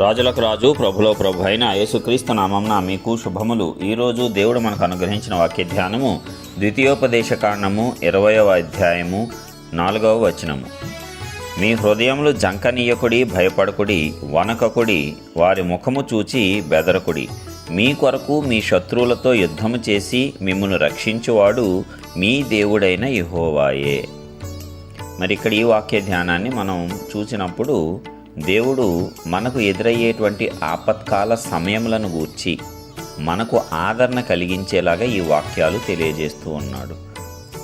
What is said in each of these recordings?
రాజులకు రాజు ప్రభులో ప్రభు అయిన యేసుక్రీస్తు నామంన మీకు శుభములు. ఈరోజు దేవుడు మనకు అనుగ్రహించిన వాక్య ధ్యానము ద్వితీయోపదేశ కాండము ఇరవయవ అధ్యాయము నాలుగవ వచనము. మీ హృదయములు జంకనీయకుడి భయపడకుడి వనకకుడి వారి ముఖము చూచి బెదరకుడి. మీ కొరకు మీ శత్రువులతో యుద్ధము చేసి మిమ్మల్ని రక్షించువాడు మీ దేవుడైన యెహోవాయే. మరి ఇక్కడ ఈ వాక్య ధ్యానాన్ని మనం చూసినప్పుడు దేవుడు మనకు ఎదురయ్యేటువంటి ఆపత్కాల సమయములను గూర్చి మనకు ఆదరణ కలిగించేలాగా ఈ వాక్యాలు తెలియజేస్తూ ఉన్నాడు.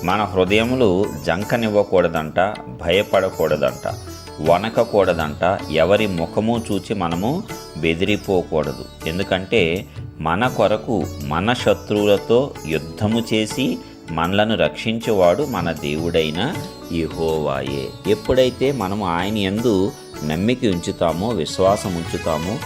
మన హృదయములు జంకనివ్వకూడదంట భయపడకూడదంట వనకకూడదంట ఎవరి ముఖము చూచి మనము బెదిరిపోకూడదు. ఎందుకంటే మన కొరకు మన శత్రువులతో యుద్ధము చేసి మనలను రక్షించేవాడు మన దేవుడైన యెహోవాయే. ఎప్పుడైతే మనము ఆయన యందు నమ్మిక ఉంచుతామో విశ్వాసం ఉంచుతామో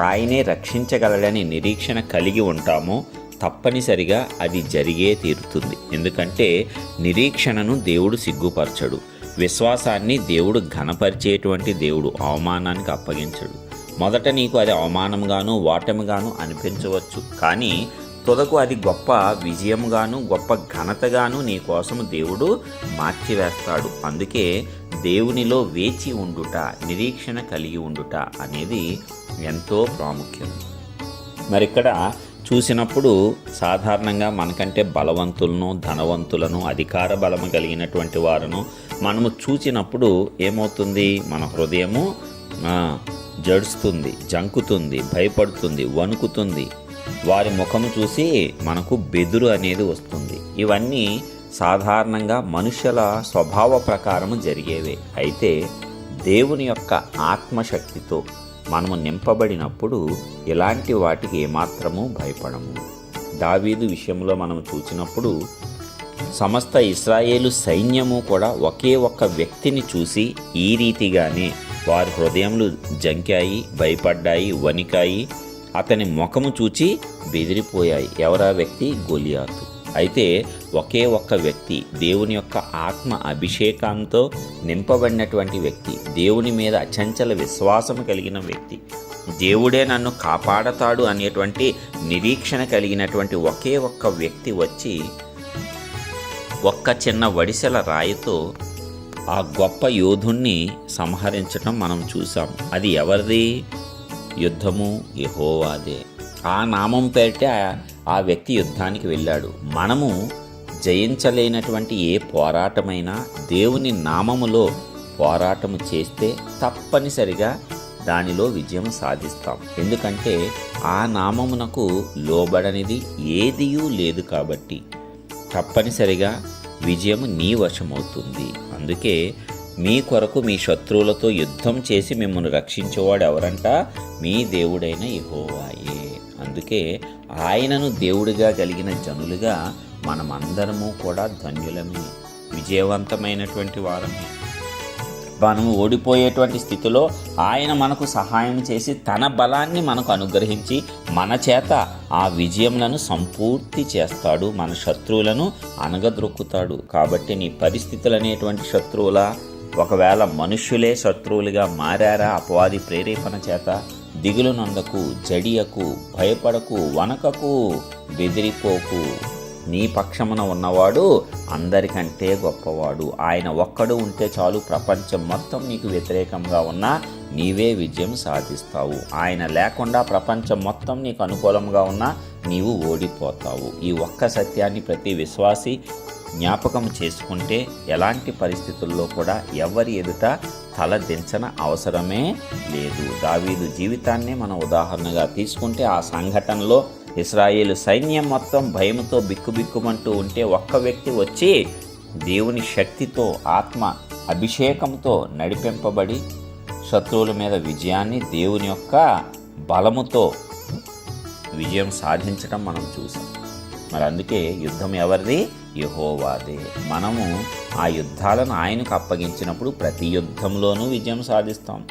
ఆయనే రక్షించగలడని నిరీక్షణ కలిగి ఉంటామో తప్పనిసరిగా అది జరిగే తీరుతుంది. ఎందుకంటే నిరీక్షణను దేవుడు సిగ్గుపరచడు. విశ్వాసాన్ని దేవుడు ఘనపరిచేటువంటి దేవుడు అవమానానికి అప్పగించడు. మొదట నీకు అది అవమానంగాను ఓటమిగాను అనిపించవచ్చు. కానీ తుదకు అది గొప్ప విజయంగాను గొప్ప ఘనతగాను నీ కోసం దేవుడు మార్చివేస్తాడు. అందుకే దేవునిలో వేచి ఉండుట నిరీక్షణ కలిగి ఉండుట అనేది ఎంతో ప్రాముఖ్యం. మరి ఇక్కడ చూసినప్పుడు సాధారణంగా మనకంటే బలవంతులను ధనవంతులను అధికార బలము కలిగినటువంటి వారును మనము చూసినప్పుడు ఏమవుతుంది? మన హృదయము జడుస్తుంది జంకుతుంది భయపడుతుంది వణుకుతుంది. వారి ముఖము చూసి మనకు బెదురు అనేది వస్తుంది. ఇవన్నీ సాధారణంగా మనుషుల స్వభావ ప్రకారము జరిగేవే. అయితే దేవుని యొక్క ఆత్మశక్తితో మనము నింపబడినప్పుడు ఇలాంటి వాటికి ఏమాత్రము భయపడము. దావీదు విషయంలో మనం చూసినప్పుడు సమస్త ఇస్రాయేలు సైన్యము కూడా ఒకే ఒక్క వ్యక్తిని చూసి ఈ రీతిగానే వారి హృదయములు జంకాయి భయపడ్డాయి వణికాయి అతని ముఖము చూచి బెదిరిపోయాయి. ఎవరా వ్యక్తి? గొలియాతు. అయితే ఒకే ఒక్క వ్యక్తి దేవుని యొక్క ఆత్మ అభిషేకంతో నింపబడినటువంటి వ్యక్తి దేవుని మీద అచంచల విశ్వాసం కలిగిన వ్యక్తి. దేవుడే నన్ను కాపాడతాడు అనేటువంటి నిరీక్షణ కలిగినటువంటి ఒకే ఒక్క వ్యక్తి వచ్చి ఒక్క చిన్న వడిసెల రాయితో ఆ గొప్ప యోధుణ్ణి సంహరించటం మనం చూసాం అది ఎవరిది? యుద్ధము యహోవాదే. ఆ నామం పేరిటే ఆ- వ్యక్తి యుద్ధానికి వెళ్ళాడు. మనము జయించలేనటువంటి ఏ పోరాటమైనా దేవుని నామములో పోరాటము చేస్తే తప్పనిసరిగా దానిలో విజయం సాధిస్తాం. ఎందుకంటే ఆ నామమునకు లోబడనిది ఏదియూ లేదు కాబట్టి తప్పనిసరిగా విజయం నీ వశమవుతుంది. అందుకే మీ కొరకు మీ శత్రువులతో యుద్ధం చేసి మిమ్మల్ని రక్షించేవాడు ఎవరంట మీ దేవుడైన ఇహోవాయే అందుకే ఆయనను దేవుడిగా కలిగిన జనులుగా మనమందరము కూడా ధన్యులమే. విజయవంతమైనటువంటి వారమే. మనము ఓడిపోయేటువంటి స్థితిలో ఆయన మనకు సహాయం చేసి తన బలాన్ని మనకు అనుగ్రహించి మన చేత ఆ విజయములను సంపూర్తి చేస్తాడు. మన శత్రువులను అనగద్రొక్కుతాడు కాబట్టి నీ పరిస్థితులు అనేటువంటి శత్రువుల ఒకవేళ మనుష్యులే శత్రువులుగా మారారా అపవాది ప్రేరేపణ చేత? దిగులునందకు జడియకు భయపడకు వనకకు బెదిరిపోకు. నీ పక్షమున ఉన్నవాడు అందరికంటే గొప్పవాడు. ఆయన ఒక్కడు ఉంటే చాలు ప్రపంచం మొత్తం నీకు వ్యతిరేకంగా ఉన్నా నీవే విజయం సాధిస్తావు. ఆయన లేకుండా ప్రపంచం మొత్తం నీకు అనుకూలంగా ఉన్నా నీవు ఓడిపోతావు. ఈ ఒక్క సత్యాన్ని ప్రతి విశ్వాసి జ్ఞాపకం చేసుకుంటే ఎలాంటి పరిస్థితుల్లో కూడా ఎవరి ఎదుట తల దించన అవసరమే లేదు. దావీదు జీవితాన్నే మనం ఉదాహరణగా తీసుకుంటే ఆ సంఘటనలో ఇస్రాయేల్ సైన్యం మొత్తం భయంతో బిక్కుబిక్కుమంటూ ఉంటే ఒక్క వ్యక్తి వచ్చి దేవుని శక్తితో ఆత్మ అభిషేకంతో నడిపింపబడి శత్రువుల మీద విజయాన్ని దేవుని యొక్క బలముతో విజయం సాధించడం మనం చూసాం మరి అందుకే యుద్ధం ఎవరిది? యహోవాదే. మనము ఆ యుద్ధాలను ఆయనకు అప్పగించినప్పుడు ప్రతి యుద్ధంలోనూ విజయం సాధిస్తాం.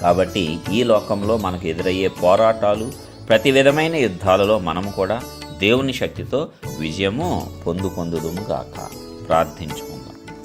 కాబట్టి ఈ లోకంలో మనకు ఎదురయ్యే పోరాటాలు ప్రతి విధమైన యుద్ధాలలో మనము కూడా దేవుని శక్తితో విజయము పొందుకొందుదుము గాక. ప్రార్థించుకుందాం.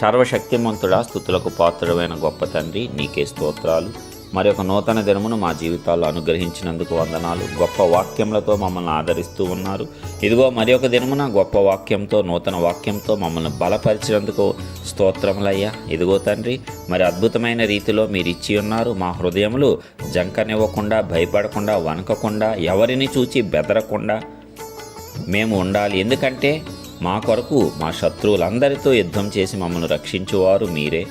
సర్వశక్తిమంతుడా స్థుతులకు పాత్రమైన గొప్ప తండ్రి నీకే స్తోత్రాలు. మరి ఒక నూతన దినమును మా జీవితాల్లో అనుగ్రహించినందుకు వందనాలు. గొప్ప వాక్యములతో మమ్మల్ని ఆదరిస్తూ ఉన్నారు. ఇదిగో మరి ఒక దినమున గొప్ప వాక్యంతో నూతన వాక్యంతో మమ్మల్ని బలపరిచినందుకు స్తోత్రములయ్యా. ఇదిగో తండ్రి మరి అద్భుతమైన రీతిలో మీరు ఇచ్చి ఉన్నారు. మా హృదయములు జంకనివ్వకుండా భయపడకుండా వణకకుండా ఎవరిని చూచి బెదరకుండా మేము ఉండాలి. ఎందుకంటే మా కొరకు మా శత్రువులందరితో యుద్ధం చేసి మమ్మల్ని రక్షించువారు మీరే.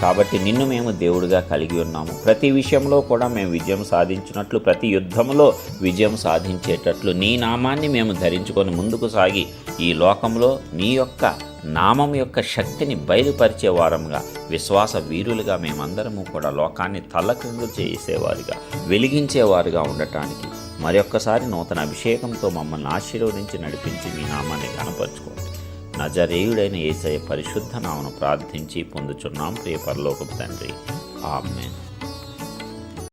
కాబట్టి నిన్ను మేము దేవుడిగా కలిగి ఉన్నాము. ప్రతి విషయంలో కూడా మేము విజయం సాధించినట్లు ప్రతి యుద్ధంలో విజయం సాధించేటట్లు నీ నామాన్ని మేము ధరించుకొని ముందుకు సాగి ఈ లోకంలో నీ యొక్క నామం యొక్క శక్తిని బయలుపరిచే వారంగా విశ్వాస వీరులుగా మేమందరము కూడా లోకాన్ని తల్లక్రిందు చేసేవారుగా వెలిగించేవారుగా ఉండటానికి మరొక్కసారి నూతన అభిషేకంతో మమ్మల్ని ఆశీర్వదించి నడిపించి మీ నామాన్ని కనపరుచుకోండి నజరేయుడైన ఏసయ పరిశుద్ధ నామను ప్రార్థించి పొందుచున్నాం. ప్రియ పరలోకపు తండ్రి. ఆమెన్.